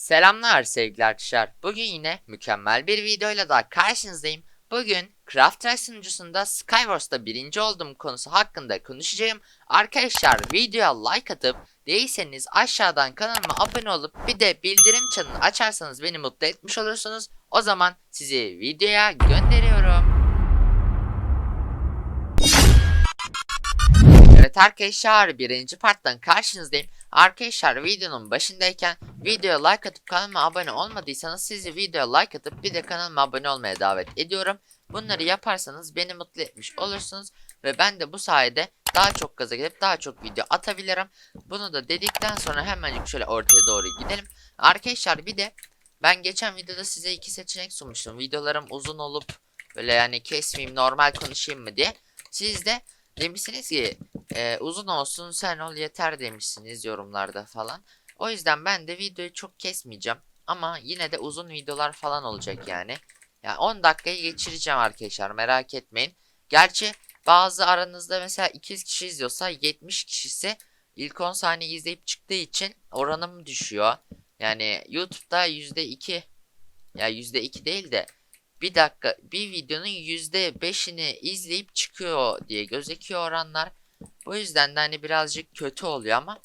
Selamlar sevgili arkadaşlar. Bugün yine mükemmel bir videoyla daha karşınızdayım. Bugün Craft Rush sunucusunda Skywars'ta birinci olduğum konusu hakkında konuşacağım. Arkadaşlar videoya like atıp değilseniz aşağıdan kanalıma abone olup bir de bildirim çanını açarsanız beni mutlu etmiş olursunuz. O zaman sizi videoya gönderiyorum. Evet arkadaşlar birinci parttan karşınızdayım. Arkadaşlar videonun başındayken videoya like atıp kanalıma abone olmadıysanız sizi videoya like atıp bir de kanalıma abone olmaya davet ediyorum. Bunları yaparsanız beni mutlu etmiş olursunuz ve ben de bu sayede daha çok gaza gelip daha çok video atabilirim. Bunu da dedikten sonra hemen şöyle ortaya doğru gidelim. Arkadaşlar bir de ben geçen videoda size iki seçenek sunmuştum. Videolarım uzun olup böyle yani kesmeyeyim normal konuşayım mı diye. Siz de demişsiniz ki e, uzun olsun sen ol yeter demişsiniz yorumlarda falan. O yüzden ben de videoyu çok kesmeyeceğim. Ama yine de uzun videolar falan olacak yani. Yani 10 dakikayı geçireceğim arkadaşlar merak etmeyin. Gerçi bazı aranızda mesela 200 kişi izliyorsa 70 kişisi ilk 10 saniye izleyip çıktığı için oranım düşüyor. Yani YouTube'da %2 ya %2 değil de bir dakika bir videonun %5'ini izleyip çıkıyor diye gözüküyor oranlar. Bu yüzden de hani birazcık kötü oluyor ama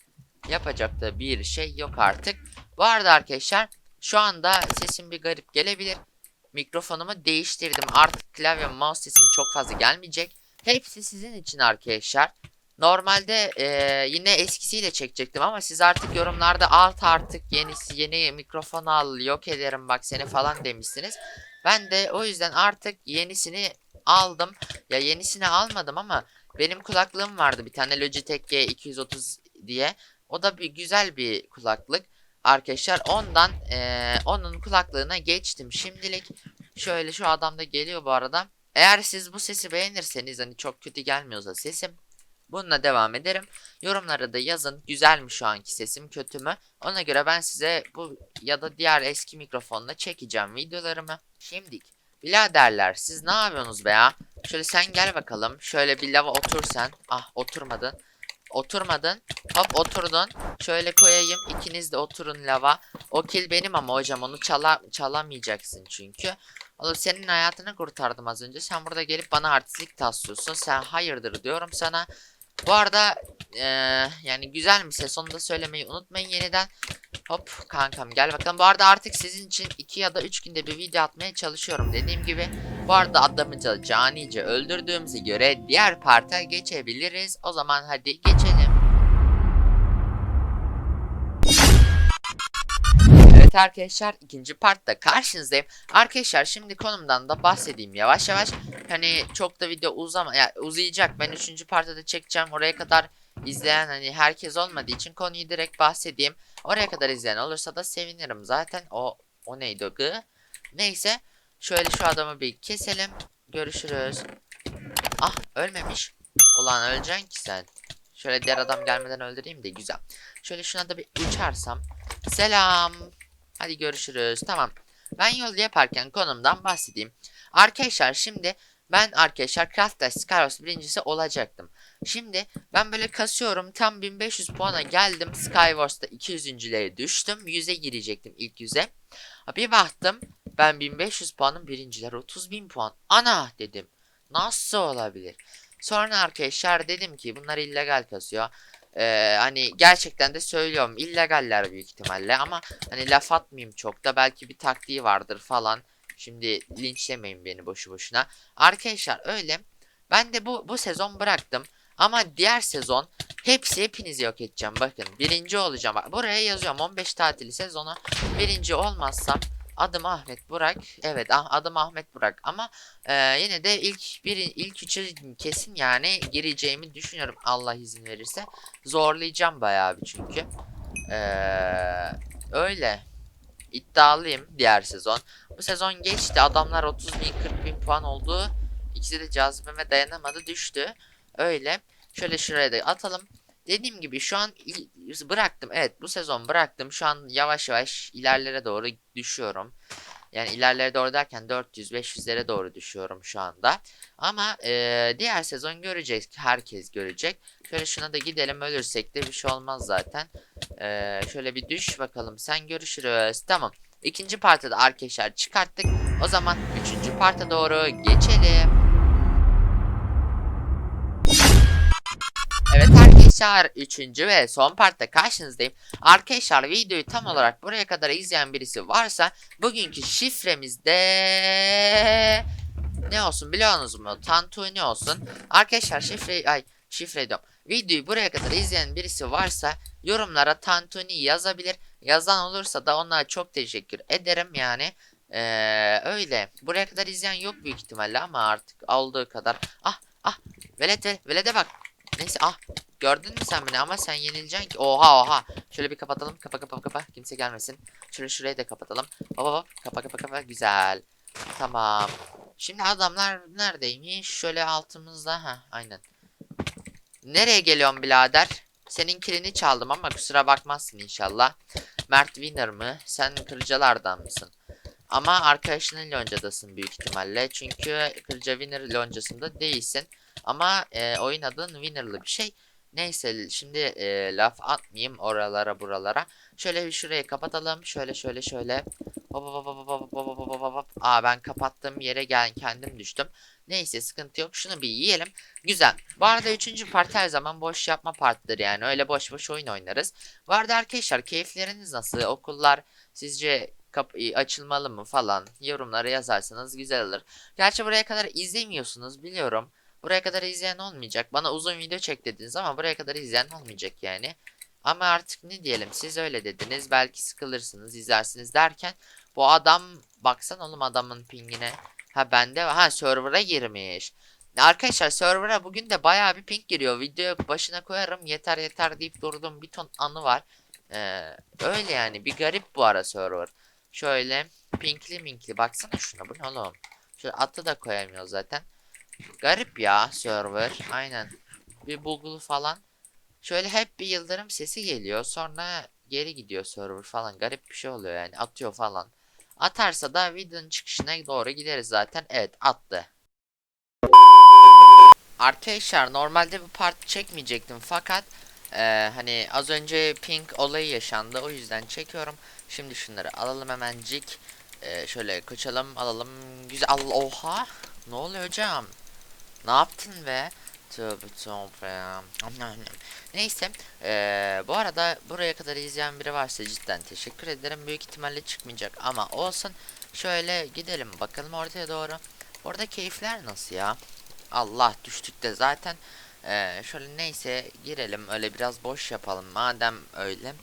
yapacak da bir şey yok artık. Bu arada arkadaşlar şu anda sesim bir garip gelebilir. Mikrofonumu değiştirdim. Artık klavye mouse sesim çok fazla gelmeyecek. Hepsi sizin için arkadaşlar. Normalde eee, yine eskisiyle çekecektim ama siz artık yorumlarda alt artık yenisi yeni mikrofon al yok ederim bak seni falan demişsiniz. Ben de o yüzden artık yenisini aldım. Ya yenisini almadım ama benim kulaklığım vardı bir tane Logitech G230 diye. O da bir güzel bir kulaklık. Arkadaşlar ondan eee, onun kulaklığına geçtim şimdilik. Şöyle şu adam da geliyor bu arada. Eğer siz bu sesi beğenirseniz hani çok kötü gelmiyorsa sesim bununla devam ederim. Yorumlara da yazın güzel mi şu anki sesim kötü mü? Ona göre ben size bu ya da diğer eski mikrofonla çekeceğim videolarımı. Şimdilik biraderler siz ne yapıyorsunuz be ya? Şöyle sen gel bakalım. Şöyle bir lava otur sen. Ah oturmadın. Oturmadın. Hop oturdun. Şöyle koyayım. İkiniz de oturun lava. O kill benim ama hocam onu çala çalamayacaksın çünkü. Oğlum senin hayatını kurtardım az önce. Sen burada gelip bana artistlik taslıyorsun. Sen hayırdır diyorum sana. Bu arada eee, yani güzel mi ses onu da söylemeyi unutmayın yeniden. Hop kankam gel bakalım. Bu arada artık sizin için 2 ya da 3 günde bir video atmaya çalışıyorum dediğim gibi. Bu arada adamıca canice öldürdüğümüze göre diğer parta geçebiliriz. O zaman hadi geçelim. Evet arkadaşlar ikinci partta karşınızdayım. Arkadaşlar şimdi konumdan da bahsedeyim yavaş yavaş. Hani çok da video uzama ya uzayacak. Ben üçüncü partta da çekeceğim. Oraya kadar izleyen hani herkes olmadığı için konuyu direkt bahsedeyim. Oraya kadar izleyen olursa da sevinirim. Zaten o o neydi o gı? Neyse şöyle şu adamı bir keselim. Görüşürüz. Ah ölmemiş. Ulan öleceksin ki sen. Şöyle diğer adam gelmeden öldüreyim de güzel. Şöyle şuna da bir uçarsam. Selam. Hadi görüşürüz. Tamam. Ben yol yaparken konumdan bahsedeyim. Arkadaşlar şimdi ben arkadaşlar Craft Skyros birincisi olacaktım. Şimdi ben böyle kasıyorum tam 1500 puana geldim. Skywars'ta 200.lere düştüm. 100'e girecektim ilk 100'e. Ha, Bir baktım ben 1500 puanın birinciler 30.000 puan. Ana dedim. Nasıl olabilir? Sonra arkadaşlar dedim ki bunlar illegal kasıyor. Ee, hani gerçekten de söylüyorum illegaller büyük ihtimalle ama hani laf atmayayım çok da belki bir taktiği vardır falan. Şimdi linçlemeyin beni boşu boşuna. Arkadaşlar öyle. Ben de bu bu sezon bıraktım. Ama diğer sezon hepsi hepinizi yok edeceğim. Bakın birinci olacağım. Buraya yazıyorum 15 tatili sezonu. Birinci olmazsam adım Ahmet Burak. Evet ah, adım Ahmet Burak ama e, yine de ilk bir ilk üçe kesin yani gireceğimi düşünüyorum Allah izin verirse. Zorlayacağım bayağı bir çünkü. Ee, öyle. İddialıyım diğer sezon. Bu sezon geçti. Adamlar 30 bin 40 bin puan oldu. İkisi de cazibeme dayanamadı düştü. Öyle. Şöyle şuraya da atalım. Dediğim gibi şu an bıraktım. Evet bu sezon bıraktım. Şu an yavaş yavaş ilerlere doğru düşüyorum. Yani ilerlere doğru derken 400-500'lere doğru düşüyorum şu anda. Ama eee, diğer sezon görecek. Herkes görecek. Şöyle şuna da gidelim. Ölürsek de bir şey olmaz zaten. Eee, şöyle bir düş bakalım. Sen görüşürüz. Tamam. İkinci partta da arkadaşlar çıkarttık. O zaman üçüncü parta doğru geçelim. Evet arkadaşlar 3. ve son partta karşınızdayım. Arkadaşlar videoyu tam olarak buraya kadar izleyen birisi varsa bugünkü şifremizde ne olsun biliyorsunuz mu? Tantuni olsun. Arkadaşlar şifre ay şifre diyorum. Videoyu buraya kadar izleyen birisi varsa yorumlara Tantuni yazabilir. Yazan olursa da onlara çok teşekkür ederim yani. Ee, öyle. Buraya kadar izleyen yok büyük ihtimalle ama artık olduğu kadar. Ah ah. Velet velet velede bak. Neyse ah. Gördün mü sen beni ama sen yenileceksin ki. Oha oha. Şöyle bir kapatalım. Kapa kapa kapa. Kimse gelmesin. Şöyle şurayı da kapatalım. Hop hop. Kapa kapa kapa. Güzel. Tamam. Şimdi adamlar neredeymiş? Şöyle altımızda. ha aynen. Nereye geliyorsun birader? Senin kilini çaldım ama kusura bakmazsın inşallah. Mert Winner mı? Sen kırıcılardan mısın? Ama arkadaşının loncadasın büyük ihtimalle. Çünkü kırıcı Winner loncasında değilsin. Ama e, oyun adın Winner'lı bir şey. Neyse şimdi e, laf atmayayım oralara buralara. Şöyle bir şurayı kapatalım. Şöyle şöyle şöyle. Hop hop hop hop hop hop hop hop. Aa ben kapattığım yere gel kendim düştüm. Neyse sıkıntı yok. Şunu bir yiyelim. Güzel. Bu arada 3. part her zaman boş yapma partidir yani. Öyle boş boş oyun oynarız. Bu arada arkadaşlar keyifleriniz nasıl? Okullar sizce açılmalı mı falan yorumlara yazarsanız güzel olur. Gerçi buraya kadar izlemiyorsunuz biliyorum. Buraya kadar izleyen olmayacak. Bana uzun video çek dediniz ama buraya kadar izleyen olmayacak yani. Ama artık ne diyelim siz öyle dediniz. Belki sıkılırsınız izlersiniz derken bu adam baksan oğlum adamın pingine. Ha bende ha server'a girmiş. Arkadaşlar server'a bugün de bayağı bir ping giriyor. Video başına koyarım yeter yeter deyip durduğum bir ton anı var. Ee, öyle yani bir garip bu ara server. Şöyle pinkli minkli baksana şuna bu ne oğlum. Şöyle atı da koyamıyor zaten. Garip ya server. Aynen. Bir bugulu falan. Şöyle hep bir yıldırım sesi geliyor. Sonra geri gidiyor server falan. Garip bir şey oluyor yani. Atıyor falan. Atarsa da videonun çıkışına doğru gideriz zaten. Evet attı. Arkadaşlar normalde bu part çekmeyecektim fakat eee, hani az önce pink olayı yaşandı o yüzden çekiyorum. Şimdi şunları alalım hemencik. Eee, şöyle koçalım alalım. Güzel. Oha. Ne oluyor hocam? Ne yaptın be? Tövbe tövbe ya. Neyse. eee, bu arada buraya kadar izleyen biri varsa cidden teşekkür ederim. Büyük ihtimalle çıkmayacak ama olsun. Şöyle gidelim bakalım ortaya doğru. Orada keyifler nasıl ya? Allah düştük de zaten. Eee, şöyle neyse girelim öyle biraz boş yapalım madem öyle.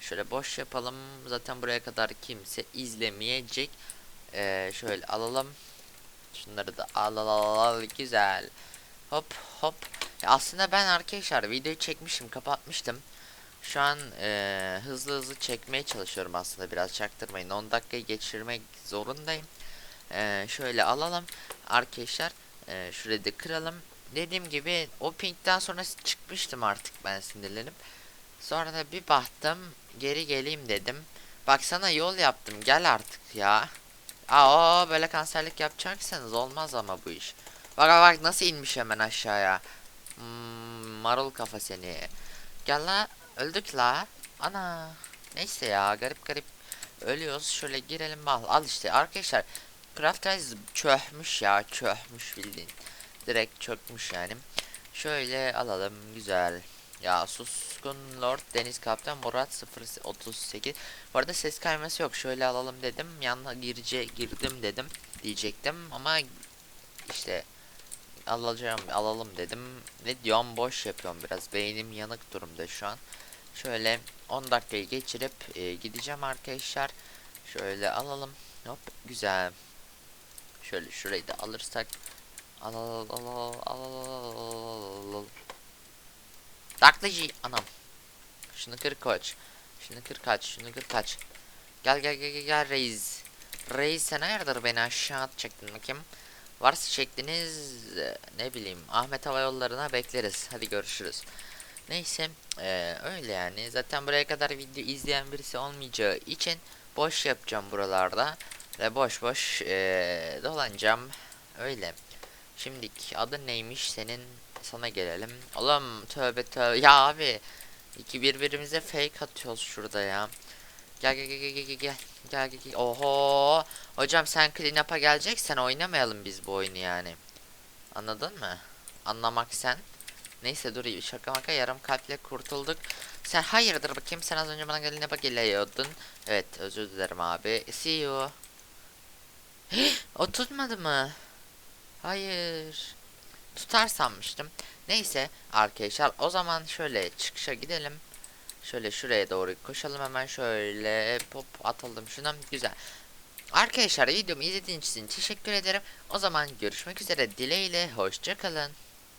Şöyle boş yapalım. Zaten buraya kadar kimse izlemeyecek. Eee, şöyle alalım. Şunları da al al al al güzel. Hop hop. Ya aslında ben arkadaşlar videoyu çekmişim kapatmıştım. Şu an eee, hızlı hızlı çekmeye çalışıyorum aslında biraz çaktırmayın. 10 dakikayı geçirmek zorundayım. Eee, şöyle alalım arkadaşlar. Eee şurayı da kıralım. Dediğim gibi o pinkten sonra çıkmıştım artık ben sinirlenip. Sonra da bir baktım geri geleyim dedim. Baksana yol yaptım gel artık ya. Aa böyle kanserlik yapacaksanız olmaz ama bu iş. Bak bak nasıl inmiş hemen aşağıya. Hmm, marul kafa seni. Gel la öldük la. Ana. Neyse ya garip garip ölüyoruz. Şöyle girelim al. Al işte arkadaşlar. Craft Eyes çöhmüş ya çöhmüş bildiğin. Direkt çökmüş yani. Şöyle alalım güzel. Ya Suskun Lord Deniz Kaptan Murat 038 Bu arada ses kayması yok şöyle alalım dedim. Yanına girce girdim dedim diyecektim ama işte alacağım alalım dedim ne diyorum boş yapıyorum biraz. Beynim yanık durumda şu an. Şöyle 10 dakikayı geçirip e, gideceğim arkadaşlar. Şöyle alalım. Hop güzel. Şöyle şurayı da alırsak. Al al al al al al al al Taklacı anam. Şunu kır koç. Şunu kır kaç. Şunu kır kaç. Gel gel gel gel, gel reis. Reis sen hayırdır beni aşağı atacaktın bakayım. Varsa çektiniz e, ne bileyim Ahmet Hava Yolları'na bekleriz. Hadi görüşürüz. Neyse e, öyle yani. Zaten buraya kadar video izleyen birisi olmayacağı için boş yapacağım buralarda. Ve boş boş eee, dolanacağım. Öyle. Şimdiki adın neymiş senin? Sana gelelim. Oğlum tövbe tövbe. Ya abi. İki birbirimize fake atıyoruz şurada ya. Gel gel gel gel gel gel. Gel gel gel. Oho. Hocam sen clean up'a geleceksen oynamayalım biz bu oyunu yani. Anladın mı? Anlamak sen. Neyse dur şaka maka yarım kalple kurtulduk. Sen hayırdır bakayım sen az önce bana clean up'a geliyordun. Evet özür dilerim abi. See you. o tutmadı mı? Hayır. Tutar sanmıştım. Neyse arkadaşlar o zaman şöyle çıkışa gidelim. Şöyle şuraya doğru koşalım hemen şöyle pop atalım şuna güzel. Arkadaşlar videomu izlediğiniz için teşekkür ederim. O zaman görüşmek üzere dileğiyle hoşçakalın.